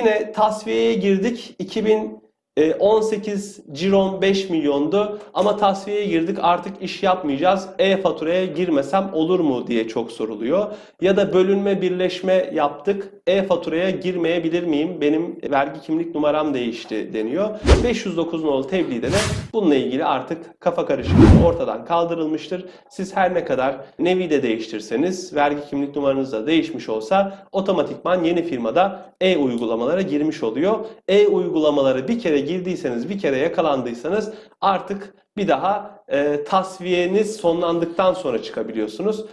yine tasfiyeye girdik. 2000 2018 ciron 5 milyondu ama tasfiyeye girdik artık iş yapmayacağız. E-faturaya girmesem olur mu diye çok soruluyor. Ya da bölünme birleşme yaptık. E-faturaya girmeyebilir miyim? Benim vergi kimlik numaram değişti deniyor. 509 nolu tebliğde de bununla ilgili artık kafa karışıklığı ortadan kaldırılmıştır. Siz her ne kadar nevi de değiştirseniz, vergi kimlik numaranız da değişmiş olsa otomatikman yeni firmada e-uygulamalara girmiş oluyor. E-uygulamaları bir kere girdiyseniz, bir kere yakalandıysanız artık bir daha e, tasfiyeniz sonlandıktan sonra çıkabiliyorsunuz.